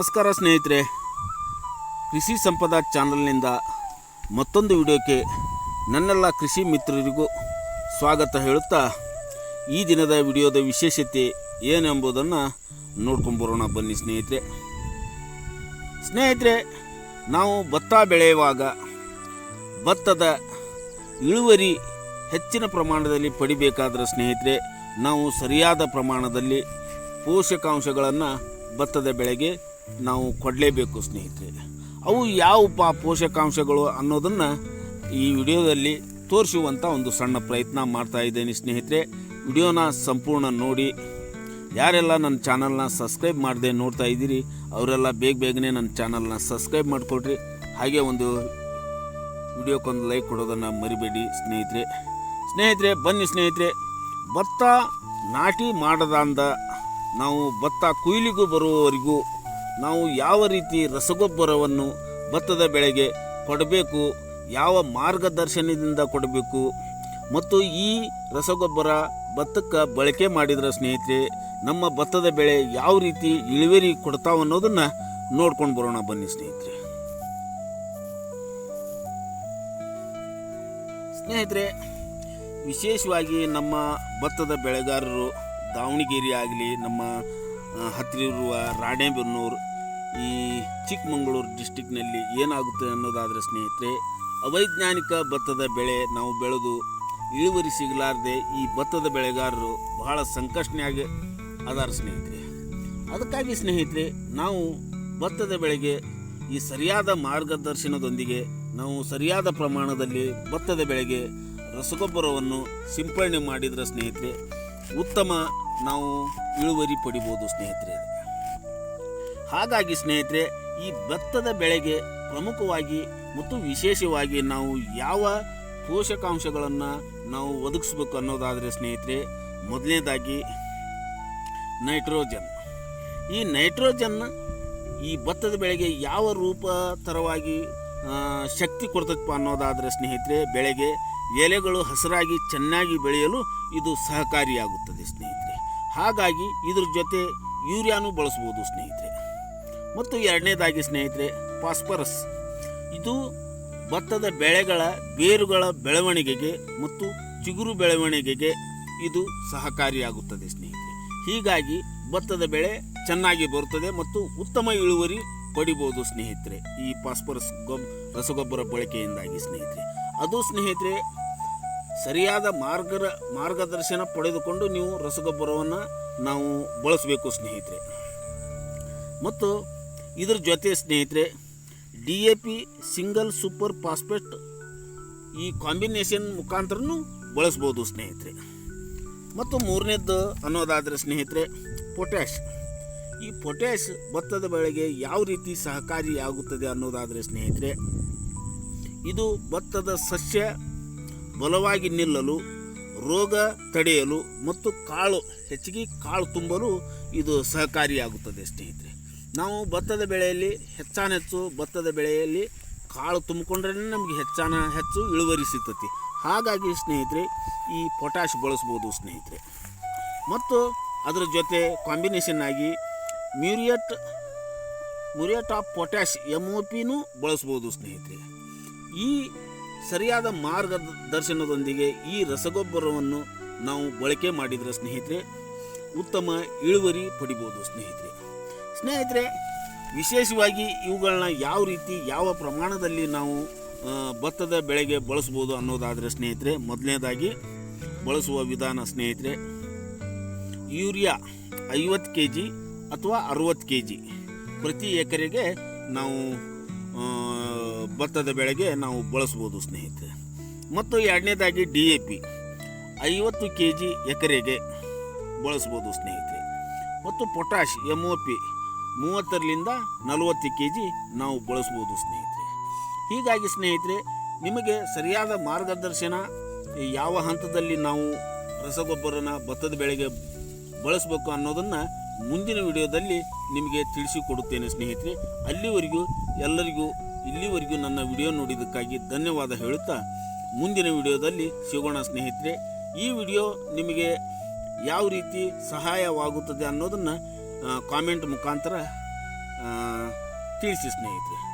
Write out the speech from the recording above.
ನಮಸ್ಕಾರ ಸ್ನೇಹಿತರೆ. ಕೃಷಿ ಸಂಪದ ಚಾನಲ್ನಿಂದ ಮತ್ತೊಂದು ವಿಡಿಯೋಕ್ಕೆ ನನ್ನೆಲ್ಲ ಕೃಷಿ ಮಿತ್ರರಿಗೂ ಸ್ವಾಗತ ಹೇಳುತ್ತಾ, ಈ ದಿನದ ವಿಡಿಯೋದ ವಿಶೇಷತೆ ಏನೆಂಬುದನ್ನು ನೋಡ್ಕೊಂಬರೋಣ ಬನ್ನಿ ಸ್ನೇಹಿತರೆ. ಸ್ನೇಹಿತರೆ, ನಾವು ಭತ್ತ ಬೆಳೆಯುವಾಗ ಭತ್ತದ ಇಳುವರಿ ಹೆಚ್ಚಿನ ಪ್ರಮಾಣದಲ್ಲಿ ಪಡಿಬೇಕಾದ್ರೆ ಸ್ನೇಹಿತರೆ, ನಾವು ಸರಿಯಾದ ಪ್ರಮಾಣದಲ್ಲಿ ಪೋಷಕಾಂಶಗಳನ್ನು ಭತ್ತದ ಬೆಳೆಗೆ ನಾವು ಕೊಡಲೇಬೇಕು ಸ್ನೇಹಿತರೆ. ಅವು ಯಾವ ಪೋಷಕಾಂಶಗಳು ಅನ್ನೋದನ್ನು ಈ ವಿಡಿಯೋದಲ್ಲಿ ತೋರಿಸುವಂಥ ಒಂದು ಸಣ್ಣ ಪ್ರಯತ್ನ ಮಾಡ್ತಾ ಇದ್ದೇನೆ ಸ್ನೇಹಿತರೆ. ವಿಡಿಯೋನ ಸಂಪೂರ್ಣ ನೋಡಿ. ಯಾರೆಲ್ಲ ನನ್ನ ಚಾನಲ್ನ ಸಬ್ಸ್ಕ್ರೈಬ್ ಮಾಡದೆ ನೋಡ್ತಾ ಇದ್ದೀರಿ, ಅವರೆಲ್ಲ ಬೇಗ ಬೇಗನೆ ನನ್ನ ಚಾನಲ್ನ ಸಬ್ಸ್ಕ್ರೈಬ್ ಮಾಡಿಕೊಡ್ರಿ. ಹಾಗೆ ಒಂದು ವಿಡಿಯೋಕ್ಕೊಂದು ಲೈಕ್ ಕೊಡೋದನ್ನು ಮರಿಬೇಡಿ ಸ್ನೇಹಿತರೆ. ಸ್ನೇಹಿತರೆ, ಬನ್ನಿ ಸ್ನೇಹಿತರೆ. ಭತ್ತ ನಾಟಿ ಮಾಡದಂದ ನಾವು ಭತ್ತ ಕುಯ್ಲಿಗೂ ಬರುವವರೆಗೂ ನಾವು ಯಾವ ರೀತಿ ರಸಗೊಬ್ಬರವನ್ನು ಭತ್ತದ ಬೆಳೆಗೆ ಕೊಡಬೇಕು, ಯಾವ ಮಾರ್ಗದರ್ಶನದಿಂದ ಕೊಡಬೇಕು ಮತ್ತು ಈ ರಸಗೊಬ್ಬರ ಭತ್ತಕ್ಕೆ ಬಳಕೆ ಮಾಡಿದ್ರ ಸ್ನೇಹಿತರೆ, ನಮ್ಮ ಭತ್ತದ ಬೆಳೆ ಯಾವ ರೀತಿ ಇಳುವರಿ ಕೊಡ್ತಾವ ಅನ್ನೋದನ್ನು ನೋಡ್ಕೊಂಡು ಬರೋಣ ಬನ್ನಿ ಸ್ನೇಹಿತರೆ. ಸ್ನೇಹಿತರೆ, ವಿಶೇಷವಾಗಿ ನಮ್ಮ ಭತ್ತದ ಬೆಳೆಗಾರರು ದಾವಣಗೆರೆ ಆಗಲಿ, ನಮ್ಮ ಹತ್ತಿರ ಇರುವ ರಾಣೆಬೆನ್ನೂರು ಈ ಚಿಕ್ಕಮಗಳೂರು ಡಿಸ್ಟಿಕ್ನಲ್ಲಿ ಏನಾಗುತ್ತೆ ಅನ್ನೋದಾದರೆ ಸ್ನೇಹಿತರೆ, ಅವೈಜ್ಞಾನಿಕ ಭತ್ತದ ಬೆಳೆ ನಾವು ಬೆಳೆದು ಇಳುವರಿ ಸಿಗಲಾರ್ದೆ ಈ ಭತ್ತದ ಬೆಳೆಗಾರರು ಬಹಳ ಸಂಕಷ್ಟನಾಗಿ ಅದಾರ ಸ್ನೇಹಿತರೆ. ಅದಕ್ಕಾಗಿ ಸ್ನೇಹಿತರೆ, ನಾವು ಭತ್ತದ ಬೆಳೆಗೆ ಈ ಸರಿಯಾದ ಮಾರ್ಗದರ್ಶನದೊಂದಿಗೆ, ನಾವು ಸರಿಯಾದ ಪ್ರಮಾಣದಲ್ಲಿ ಭತ್ತದ ಬೆಳೆಗೆ ರಸಗೊಬ್ಬರವನ್ನು ಸಿಂಪಡಣೆ ಮಾಡಿದರೆ ಸ್ನೇಹಿತರೆ, ಉತ್ತಮ ನಾವು ಇಳುವರಿ ಪಡಿಬೋದು ಸ್ನೇಹಿತರೆ. ಹಾಗಾಗಿ ಸ್ನೇಹಿತರೆ, ಈ ಭತ್ತದ ಬೆಳೆಗೆ ಪ್ರಮುಖವಾಗಿ ಮತ್ತು ವಿಶೇಷವಾಗಿ ನಾವು ಯಾವ ಪೋಷಕಾಂಶಗಳನ್ನು ನಾವು ಒದಗಿಸ್ಬೇಕು ಅನ್ನೋದಾದರೆ ಸ್ನೇಹಿತರೆ, ಮೊದಲನೇದಾಗಿ ನೈಟ್ರೋಜನ್ ಈ ನೈಟ್ರೋಜನ್ ಈ ಭತ್ತದ ಬೆಳೆಗೆ ಯಾವ ರೂಪ ಥರವಾಗಿ ಶಕ್ತಿ ಕೊಡ್ತದಪ್ಪ ಅನ್ನೋದಾದರೆ ಸ್ನೇಹಿತರೆ, ಬೆಳೆಗೆ ಎಲೆಗಳು ಹಸಿರಾಗಿ ಚೆನ್ನಾಗಿ ಬೆಳೆಯಲು ಇದು ಸಹಕಾರಿಯಾಗುತ್ತದೆ ಸ್ನೇಹಿತರೆ. ಹಾಗಾಗಿ ಇದ್ರ ಜೊತೆ ಯೂರಿಯಾನು ಬಳಸ್ಬೋದು ಸ್ನೇಹಿತರೆ. ಮತ್ತು ಎರಡನೇದಾಗಿ ಸ್ನೇಹಿತರೆ, ಫಾಸ್ಫರಸ್. ಇದು ಭತ್ತದ ಬೆಳೆಗಳ ಬೇರುಗಳ ಬೆಳವಣಿಗೆಗೆ ಮತ್ತು ಚಿಗುರು ಬೆಳವಣಿಗೆಗೆ ಇದು ಸಹಕಾರಿಯಾಗುತ್ತದೆ ಸ್ನೇಹಿತರೆ. ಹೀಗಾಗಿ ಭತ್ತದ ಬೆಳೆ ಚೆನ್ನಾಗಿ ಬರುತ್ತದೆ ಮತ್ತು ಉತ್ತಮ ಇಳುವರಿ ಪಡಿಬೋದು ಸ್ನೇಹಿತರೆ, ಈ ಫಾಸ್ಫರಸ್ ಗೊಬ್ ರಸಗೊಬ್ಬರ ಬಳಕೆಯಿಂದಾಗಿ ಸ್ನೇಹಿತರೆ. ಅದು ಸ್ನೇಹಿತರೆ, ಸರಿಯಾದ ಮಾರ್ಗರ, ಮಾರ್ಗದರ್ಶನ ಪಡೆದುಕೊಂಡು ನೀವು ರಸಗೊಬ್ಬರವನ್ನು ನಾವು ಬಳಸಬೇಕು ಸ್ನೇಹಿತರೆ. ಮತ್ತು ಇದ್ರ ಜೊತೆ ಸ್ನೇಹಿತರೆ D A P single super phosphate ಈ ಕಾಂಬಿನೇಷನ್ ಮುಖಾಂತರನು ಬಳಸ್ಬೋದು ಸ್ನೇಹಿತರೆ. ಮತ್ತು ಮೂರನೇದ್ದು ಅನ್ನೋದಾದರೆ ಸ್ನೇಹಿತರೆ ಪೊಟ್ಯಾಶ್ ಈ ಪೊಟ್ಯಾಶ್ ಭತ್ತದ ಬೆಳೆಗೆ ಯಾವ ರೀತಿ ಸಹಕಾರಿಯಾಗುತ್ತದೆ ಅನ್ನೋದಾದರೆ ಸ್ನೇಹಿತರೆ, ಇದು ಭತ್ತದ ಸಸ್ಯ ಬಲವಾಗಿ ನಿಲ್ಲಲು, ರೋಗ ತಡೆಯಲು ಮತ್ತು ಕಾಳು, ಹೆಚ್ಚಿಗೆ ಕಾಳು ತುಂಬಲು ಇದು ಸಹಕಾರಿಯಾಗುತ್ತದೆ ಸ್ನೇಹಿತರೆ. ನಾವು ಭತ್ತದ ಬೆಳೆಯಲ್ಲಿ ಹೆಚ್ಚಾನೆಚ್ಚು ಭತ್ತದ ಬೆಳೆಯಲ್ಲಿ ಕಾಳು ತುಂಬಿಕೊಂಡ್ರೆ ನಮಗೆ ಹೆಚ್ಚಾನ ಹೆಚ್ಚು ಇಳುವರಿ ಸಿಗ್ತತಿ. ಹಾಗಾಗಿ ಸ್ನೇಹಿತರೆ, ಈ ಪೊಟ್ಯಾಶ್ ಬಳಸ್ಬೋದು ಸ್ನೇಹಿತರೆ. ಮತ್ತು ಅದರ ಜೊತೆ ಕಾಂಬಿನೇಷನ್ ಆಗಿ muriate muriate of potash M O ಪಿನೂ ಬಳಸ್ಬೋದು ಸ್ನೇಹಿತರೆ. ಈ ಸರಿಯಾದ ಮಾರ್ಗದರ್ಶನದೊಂದಿಗೆ ಈ ರಸಗೊಬ್ಬರವನ್ನು ನಾವು ಬಳಕೆ ಮಾಡಿದರೆ ಸ್ನೇಹಿತರೆ, ಉತ್ತಮ ಇಳುವರಿ ಪಡಿಬೋದು ಸ್ನೇಹಿತರೆ. ಸ್ನೇಹಿತರೆ, ವಿಶೇಷವಾಗಿ ಇವುಗಳನ್ನ ಯಾವ ರೀತಿ, ಯಾವ ಪ್ರಮಾಣದಲ್ಲಿ ನಾವು ಭತ್ತದ ಬೆಳೆಗೆ ಬಳಸ್ಬೋದು ಅನ್ನೋದಾದರೆ ಸ್ನೇಹಿತರೆ, ಮೊದಲನೇದಾಗಿ ಬಳಸುವ ವಿಧಾನ ಸ್ನೇಹಿತರೆ, ಯೂರಿಯಾ ಐವತ್ತು ಕೆ ಜಿ ಅಥವಾ ಅರುವತ್ತು ಕೆ ಜಿ ಪ್ರತಿ ಎಕರೆಗೆ ನಾವು ಭತ್ತದ ಬೆಳೆಗೆ ನಾವು ಬಳಸ್ಬೋದು ಸ್ನೇಹಿತರೆ. ಮತ್ತು ಎರಡನೇದಾಗಿ ಡಿ ಎ ಪಿ ಐವತ್ತು ಕೆ ಜಿ ಎಕರೆಗೆ ಬಳಸ್ಬೋದು ಸ್ನೇಹಿತರೆ. ಮತ್ತು ಪೊಟ್ಯಾಶ್ ಎಂ ಒ ಪಿ ಮೂವತ್ತರಿಂದ ನಲವತ್ತು ಕೆ ಜಿ ನಾವು ಬಳಸ್ಬೋದು, ಸ್ನೇಹಿತರೆ. ಹೀಗಾಗಿ ಸ್ನೇಹಿತರೆ, ನಿಮಗೆ ಸರಿಯಾದ ಮಾರ್ಗದರ್ಶನ ಯಾವ ಹಂತದಲ್ಲಿ ನಾವು ರಸಗೊಬ್ಬರನ ಭತ್ತದ ಬೆಳೆಗೆ ಬಳಸಬೇಕು ಅನ್ನೋದನ್ನು ಮುಂದಿನ ವಿಡಿಯೋದಲ್ಲಿ ನಿಮಗೆ ತಿಳಿಸಿಕೊಡುತ್ತೇನೆ, ಸ್ನೇಹಿತರೆ. ಅಲ್ಲಿವರೆಗೂ ಎಲ್ಲರಿಗೂ, ಇಲ್ಲಿವರೆಗೂ ನನ್ನ ವಿಡಿಯೋ ನೋಡಿದ್ದಕ್ಕಾಗಿ ಧನ್ಯವಾದ ಹೇಳುತ್ತಾ, ಮುಂದಿನ ವಿಡಿಯೋದಲ್ಲಿ ಸಿಗೋಣ, ಸ್ನೇಹಿತರೆ. ಈ ವಿಡಿಯೋ ನಿಮಗೆ ಯಾವ ರೀತಿ ಸಹಾಯವಾಗುತ್ತದೆ ಅನ್ನೋದನ್ನು ಕಾಮೆಂಟ್ ಮುಖಾಂತರ ತಿಳಿಸಿ ಸ್ನೇಹಿತರೆ.